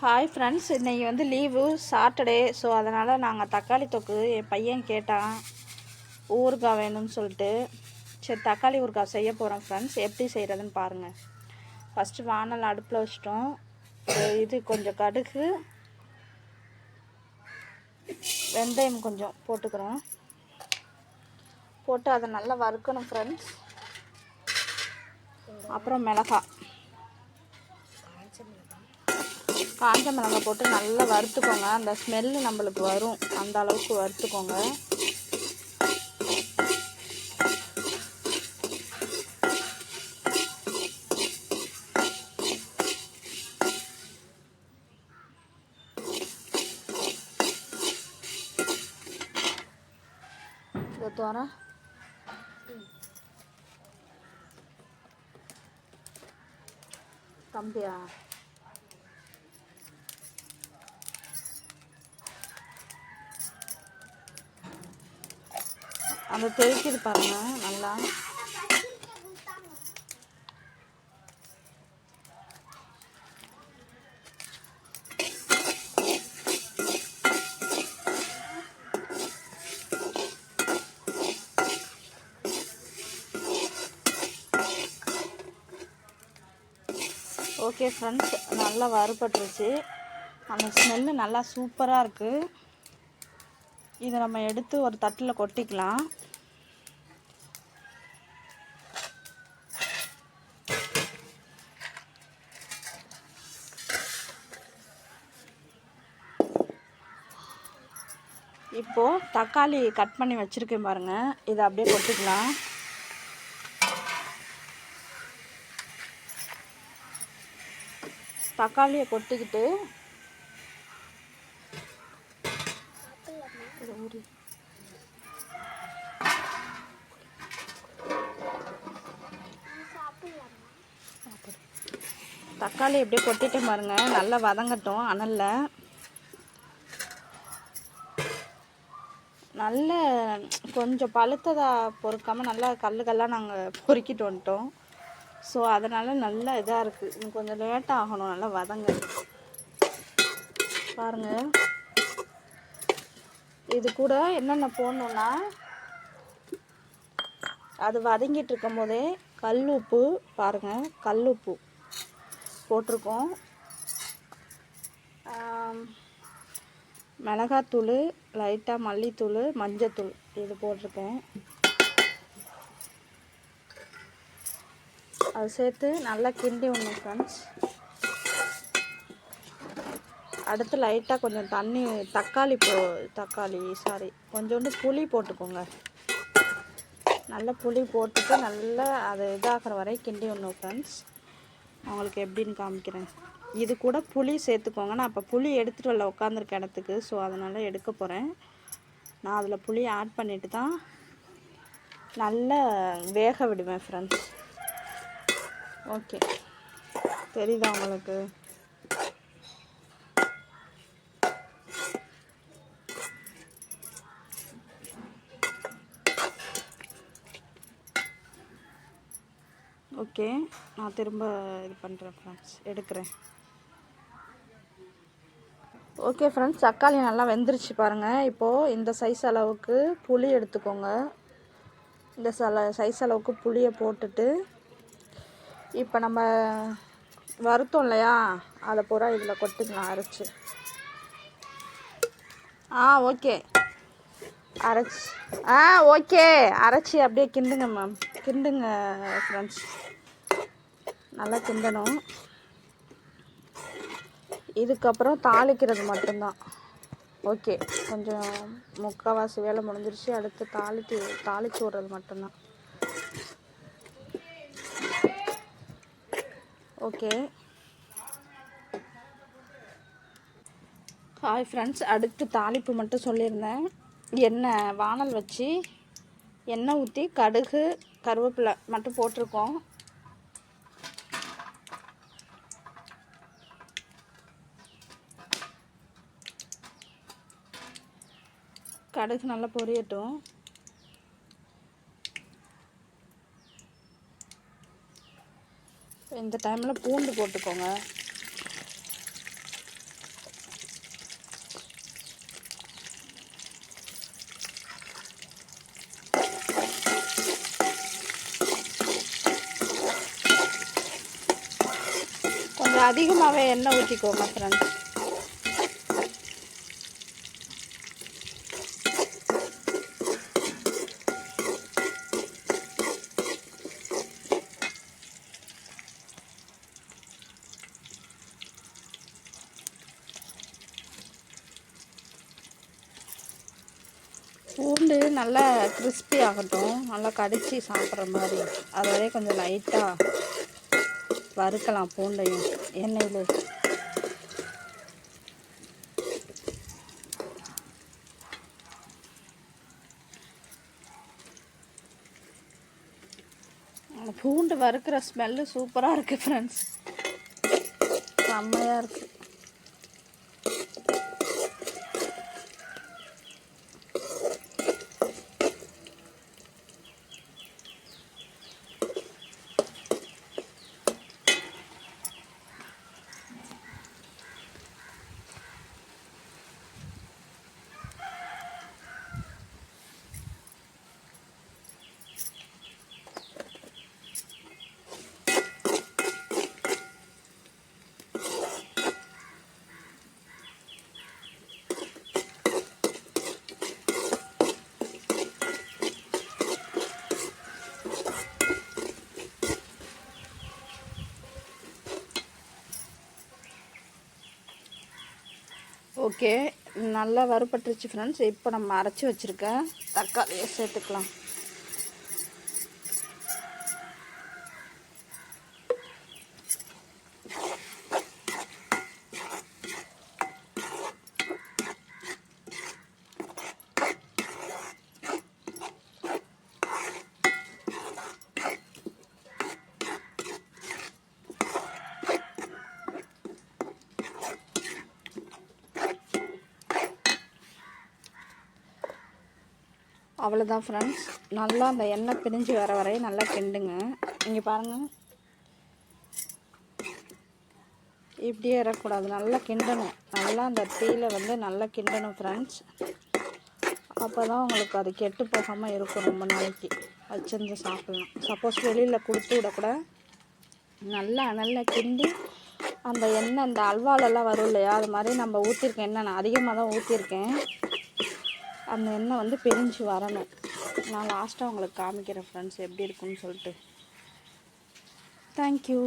Hi friends இன்றைக்கி வந்து leave Saturday so அதனால் நாங்கள் தக்காளி தொக்கு என் பையன் கேட்டான் ஊறுகாய் வேணும்னு சொல்லிட்டு. சரி தக்காளி ஊறுகாய் செய்ய போகிறோம் ஃப்ரெண்ட்ஸ் எப்படி செய்கிறதுன்னு பாருங்கள் ஃபஸ்ட்டு வானல் அடுப்பில் வச்சிட்டோம். இது கொஞ்சம் கடுகு வெந்தயம் கொஞ்சம் போட்டுக்கிறோம். போட்டு அதை நல்லா வறுக்கணும் ஃப்ரெண்ட்ஸ் அப்புறம் மிளகாய். காஞ்ச மிளகாய் போட்டு நல்லா வறுத்துக்கோங்க. அந்த ஸ்மெல்லு நம்மளுக்கு வரும். அந்த அளவுக்கு வறுத்துக்கோங்க. இதை கம்பியா அந்த தெளிக்கிது பாருங்க நல்லா. ஓகே ஃப்ரெண்ட்ஸ் நல்லா வறுபட்டுருச்சு. அந்த ஸ்மெல்லு நல்லா சூப்பராக இருக்குது இதை நம்ம எடுத்து ஒரு தட்டில் கொட்டிக்கலாம். இப்போது தக்காளி கட் பண்ணி வச்சுருக்கேன் பாருங்கள் இதை அப்படியே கொட்டிக்கலாம். தக்காளியை கொட்டிக்கிட்டு தக்காளி எப்படியே கொட்டிட்டு பாருங்க. நல்லா வதங்கட்டும் அனலில். நல்ல கொஞ்சம் பழுத்ததாக பொறுக்காமல் நல்லா கல் கல்லாக நாங்கள் பொறுக்கிட்டு வந்துட்டோம். ஸோ அதனால் நல்லா இதாக இருக்குது இன்னும் கொஞ்சம் லேட்டாக ஆகணும். நல்லா வதங்க. பாருங்கள் இது கூட என்னென்ன போடணுன்னா அது வதங்கிட்டு இருக்கும் போதே கல் உப்பு பாருங்கள் கல் உப்பு போட்டிருக்கோம். மிளகாத்தூள் லைட்டாக மல்லித்தூள் மஞ்சத்தூள் இது போட்டிருக்கேன். அது சேர்த்து நல்லா கிண்டி விடணும் ஃப்ரெண்ட்ஸ் அடுத்து லைட்டாக கொஞ்சம் தண்ணி தக்காளி போ தக்காளி சாரி கொஞ்சோண்டு புளி போட்டுக்கோங்க. நல்லா புளி போட்டுட்டு நல்லா அது இதாகிற வரை கிண்டி விடணும் ஃப்ரெண்ட்ஸ் உங்களுக்கு எப்படின்னு காமிக்கிறேன். இது கூட புளி சேர்த்துக்கோங்க. நான் அப்போ புளி எடுத்துகிட்டு வரல உட்காந்துருக்க இடத்துக்கு. ஸோ அதனால் எடுக்க போகிறேன் நான் அதில் புளி ஆட் பண்ணிட்டு தான் நல்லா வேக விடுவேன் ஃப்ரெண்ட்ஸ் ஓகே தெரியுதா உங்களுக்கு? ஓகே நான் திரும்ப இது பண்ணுறேன் ஃப்ரெண்ட்ஸ் எடுக்கிறேன். ஓகே ஃப்ரெண்ட்ஸ் தக்காளி நல்லா வெந்துருச்சு பாருங்கள் இப்போது இந்த சைஸ் அளவுக்கு புளி எடுத்துக்கோங்க. இந்த சல சைஸ் அளவுக்கு புளியை போட்டுட்டு இப்போ நம்ம வருத்தோம் இல்லையா? அதை பூரா இதில் கொட்டிக்கலாம் அரைச்சி. ஆ ஓகே அரைச்சி. ஆ ஓகே அரைச்சி அப்படியே கிண்டுங்க மேம் கிண்டுங்க ஃப்ரெண்ட்ஸ் நல்லா கிண்டணும். இதுக்கப்புறம் தாளிக்கிறது மட்டும்தான். ஓகே. கொஞ்சம் முக்கால்வாசி வேலை முடிஞ்சிருச்சு. அடுத்து தாளித்து தாளிச்சு விட்றது மட்டும்தான். ஓகே. ஹாய் ஃப்ரெண்ட்ஸ் அடுத்து தாளிப்பு மட்டும் சொல்லியிருந்தேன். எண்ணெய் வானல் வச்சு எண்ணெய் ஊற்றி கடுகு கருவேப்பிலை மட்டும் போட்டிருக்கோம். கடுகு நல்லா பொரியட்டும். இந்த டைமில் பூண்டு போட்டுக்கோங்க. கொஞ்சம் அதிகமாகவே எண்ணெய் ஊற்றிக்கோங்க ஃப்ரெண்ட்ஸ் பூண்டு நல்லா கிறிஸ்பி ஆகட்டும். நல்லா கடித்து சாப்பிட்ற மாதிரி. அது வரையும் கொஞ்சம் லைட்டாக வறுக்கலாம் பூண்டையும் எண்ணெயில். பூண்டு வறுக்கிற ஸ்மெல்லு சூப்பராக இருக்குது ஃப்ரெண்ட்ஸ் செம்மையாக இருக்குது ஓகே நல்லா வறுபட்டுருச்சு ஃப்ரெண்ட்ஸ் இப்போ நம்ம அரைச்சி வச்சுருக்க தக்காளியை சேர்த்துக்கலாம். அவ்வளோதான் ஃப்ரெண்ட்ஸ் நல்லா அந்த எண்ணெய் பிரிஞ்சு வர வரையும் நல்லா கிண்டுங்க. இங்கே பாருங்கள் இப்படியே இறக்கூடாது நல்லா கிண்டணும். நல்லா அந்த தீயில் வந்து நல்லா கிண்டணும் ஃப்ரெண்ட்ஸ் அப்போ தான் உங்களுக்கு அது கெட்டு போகாமல் இருக்கும் ரொம்ப நாளைக்கு. வச்சிருந்து சாப்பிட்லாம். சப்போஸ் வெளியில் கொடுத்து விடக்கூட நல்லா நல்லா கிண்டி அந்த எண்ணெய் அந்த அல்வாலெல்லாம் வரும் இல்லையா? அது மாதிரி நம்ம ஊற்றிருக்கேன் எண்ணெய். நான் அதிகமாக தான் ஊற்றிருக்கேன் அந்த எண்ணெய் வந்து பிரிஞ்சு வரணும். நான் லாஸ்ட்டாக உங்களுக்கு காமிக்கிறேன் ஃப்ரெண்ட்ஸ் எப்படி இருக்குன்னு சொல்லிட்டு. தேங்க்யூ